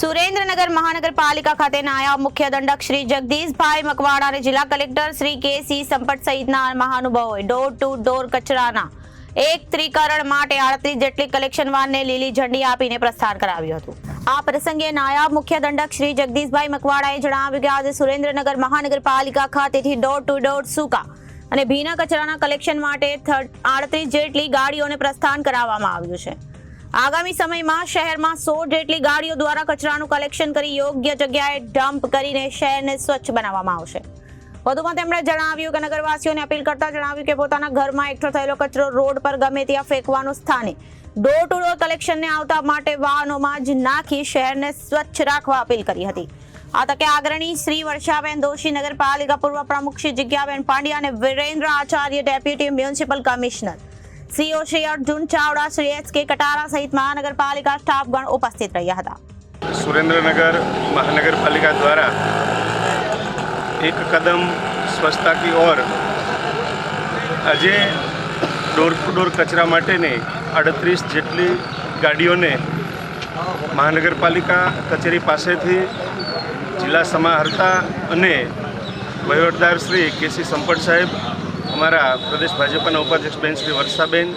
સુરેન્દ્રનગર મહાનગરપાલિકા ખાતે નાયબ મુખ્ય દંડક શ્રી જગદીશભાઈ મકવાણા અને જિલ્લા કલેક્ટર શ્રી કે સી સંપટ સહિતના મહાનુભાવોએ ડોર ટુ ડોર કચરાના એક ત્રિકરણ માટે આડત્રીસ જેટલી કલેક્શન વાનને લીલી ઝંડી આપીને પ્રસ્થાન કરાવ્યું હતું. આ પ્રસંગે નાયબ મુખ્ય દંડક શ્રી જગદીશભાઈ મકવાડાએ જણાવ્યું કે આજે સુરેન્દ્રનગર મહાનગરપાલિકા ખાતેથી ડોર ટુ ડોર સૂકા અને ભીના કચરાના કલેક્શન માટે આડત્રીસ જેટલી ગાડીઓને પ્રસ્થાન કરાવવામાં આવ્યું છે. આગામી સમયમાં શહેરમાં સો જેટલી ગાડીઓ દ્વારા કચરાનું કલેક્શન કરી યોગ્ય જગ્યાએ ડમ્પ કરીને શહેરને સ્વચ્છ બનાવવામાં આવશે. વધુમાં તેમણે જણાવ્યું કે નગરવાસીઓને અપીલ કરતા જણાવ્યું કે પોતાના ઘરમાં એકઠો થયેલો કચરો રોડ પર ગમે ત્યાં ફેંકવાનું સ્થાને ડોર ટુ ડોર કલેક્શનને આવતા માટે વાહનોમાં જ નાખી શહેરને સ્વચ્છ રાખવા અપીલ કરી હતી. આ તકે આગ્રણી શ્રી વર્ષાબેન દોશી, નગરપાલિકા પૂર્વ પ્રમુખ શ્રી જિજ્ઞાબેન પાંડ્યા અને Virendra Acharya deputy municipal commissioner CEO Shri Arjun Chavda Shri H K Katara સહિત મહાનગરપાલિકા સ્ટાફગણ ઉપસ્થિત રહ્યા હતા સુરેન્દ્રનગર મહાનગરપાલિકા દ્વારા એક કદમ સ્વચ્છતા કી ઓર આજે ડોર ટુ ડોર કચરા માટેની અડત્રીસ જેટલી ગાડીઓને મહાનગરપાલિકા કચેરી પાસેથી જિલ્લા સમાહર્તા અને વહીવટદાર શ્રી કેસી સંપટ સાહેબ અમારા પ્રદેશ ભાજપના ઉપાધ્યક્ષ બેન શ્રી વર્ષાબેન,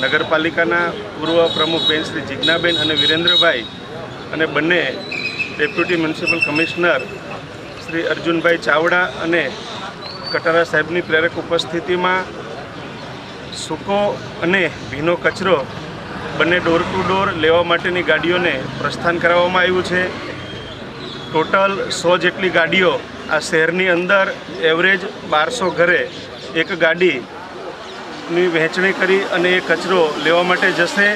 નગરપાલિકાના પૂર્વ પ્રમુખ બેન શ્રી જિજ્ઞાબેન અને વિરેન્દ્રભાઈ અને બંને ડેપ્યુટી મ્યુનિસિપલ કમિશનર શ્રી અર્જુનભાઈ ચાવડા અને કટારા સાહેબની પ્રેરક ઉપસ્થિતિમાં સૂકો અને ભીનો કચરો બંને ડોર ટુ ડોર લેવા માટેની ગાડીઓને પ્રસ્થાન કરાવવામાં આવ્યું છે. ટોટલ સો જેટલી ગાડીઓ આ શહેરની અંદર એવરેજ બારસો ઘરે એક ગાડીની વહેંચણી કરી અને એ કચરો લેવા માટે જશે.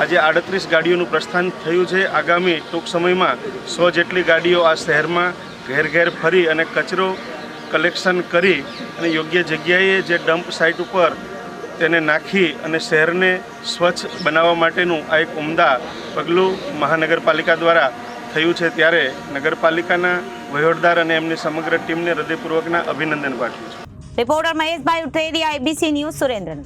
આજે આડત્રીસ ગાડીઓનું પ્રસ્થાન થયું છે. આગામી ટૂંક સમયમાં સો જેટલી ગાડીઓ આ શહેરમાં ઘેર ઘેર ફરી અને કચરો કલેક્શન કરી અને યોગ્ય જગ્યાએ જે ડમ્પ સાઇટ ઉપર તેને નાખી અને શહેરને સ્વચ્છ બનાવવા માટેનું આ એક ઉમદા પગલું મહાનગરપાલિકા દ્વારા થયું છે. ત્યારે નગરપાલિકાના વહીવટદાર અને એમની સમગ્ર ટીમને હૃદયપૂર્વકના અભિનંદન પાઠવું છું. રિપોર્ટર મહેશભાઈ ઉત્તરેરી આઈબીસી ન્યૂઝ સુરેન્દ્રનગર